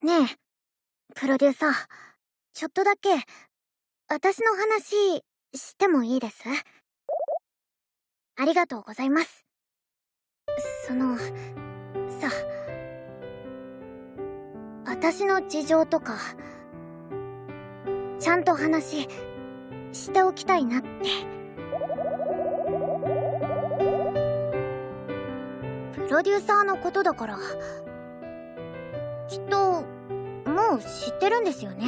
ねえ、プロデューサー、ちょっとだけ、私の話、してもいいです？ありがとうございます。その、さ、私の事情とか、ちゃんと話、しておきたいなって。プロデューサーのことだから、きっと、もう知ってるんですよね。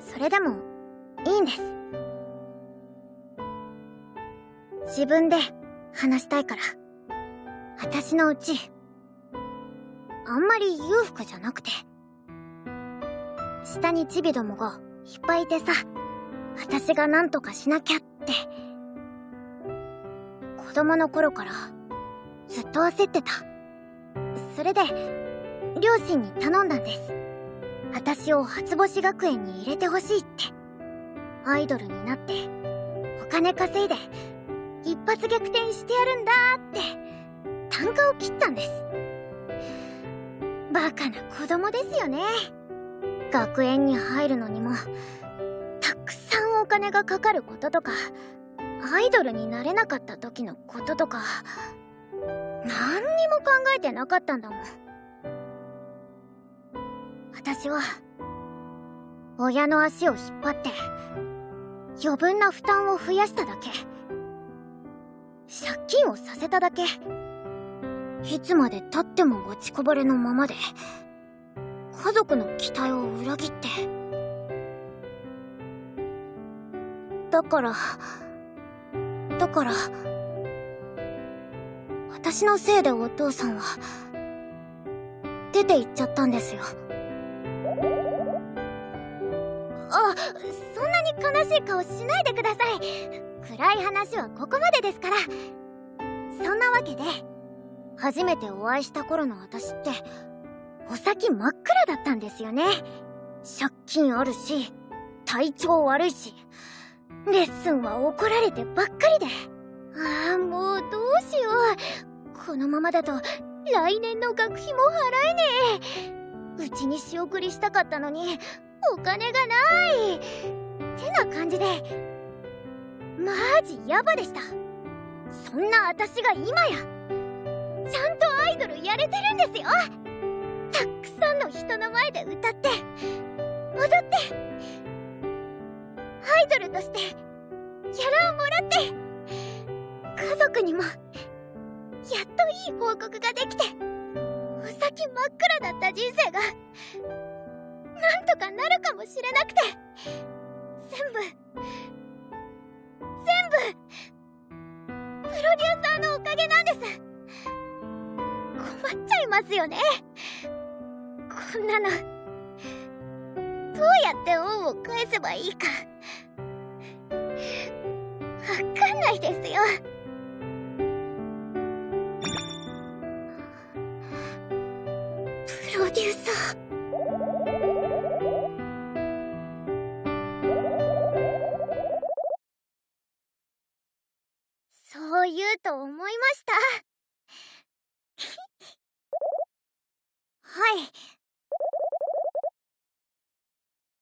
それでも、いいんです。自分で話したいから。私のうち、あんまり裕福じゃなくて。下にチビどもがいっぱいいてさ、私が何とかしなきゃって。子供の頃からずっと焦ってた。それで、両親に頼んだんです。私を初星学園に入れてほしいって。アイドルになって、お金稼いで、一発逆転してやるんだって、単価を切ったんです。バカな子供ですよね。学園に入るのにも、たくさんお金がかかることとか、アイドルになれなかった時のこととか、何にも考えてなかったんだもん。私は、親の足を引っ張って、余分な負担を増やしただけ。借金をさせただけ。いつまで経っても落ちこぼれのままで、家族の期待を裏切って。だから、だから、私のせいでお父さんは、出て行っちゃったんですよ。そんなに悲しい顔しないでください。暗い話はここまでですから。そんなわけで、初めてお会いした頃の私って、お先真っ暗だったんですよね。借金あるし、体調悪いし、レッスンは怒られてばっかりで。ああ、もうどうしよう。このままだと、来年の学費も払えねえ。うちに仕送りしたかったのに、お金がない。ってな感じで、マジヤバでした。そんな私が今や、ちゃんとアイドルやれてるんですよ。たくさんの人の前で歌って、踊って、アイドルとして、ギャラをもらって、家族にも、やっといい報告ができて、お先真っ暗だった人生が、なんとかなるかもしれなくて。全部全部プロデューサーのおかげなんです。困っちゃいますよね。こんなのどうやって恩を返せばいいか。わかんないですよ。プロデューサー。い。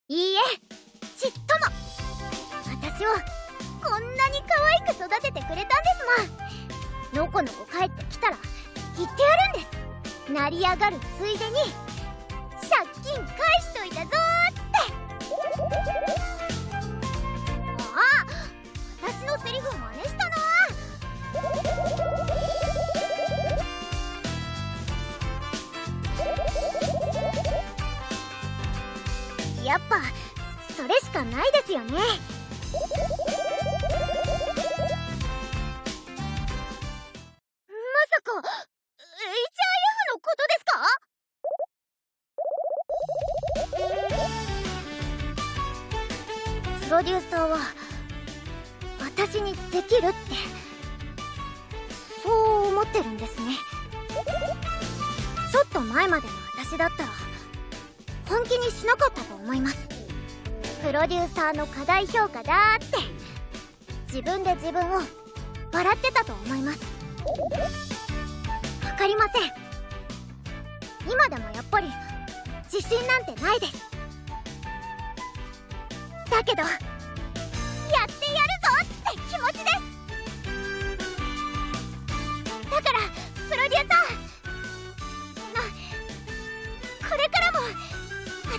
いいえちっとも。私をこんなに可愛く育ててくれたんですもんのこのこ帰ってきたら言ってやるんです。成り上がるついでに。やっぱそれしかないですよね。まさか HIF のことですか？プロデューサーは私にできるってそう思ってるんですね。ちょっと前までの私だったら本気にしなかったと思います。プロデューサーの過大評価だって。自分で自分を笑ってたと思います。わかりません。今でもやっぱり自自信なんてないです。だけどやってやるぞって気持ちです。だからプロデューサー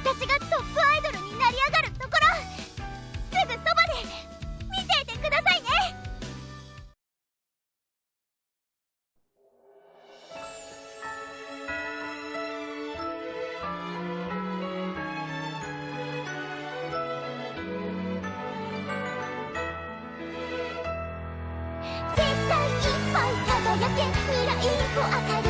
私がトップアイドルになり上がるところすぐそばで見ていてくださいね。絶対いっぱい輝け未来を明る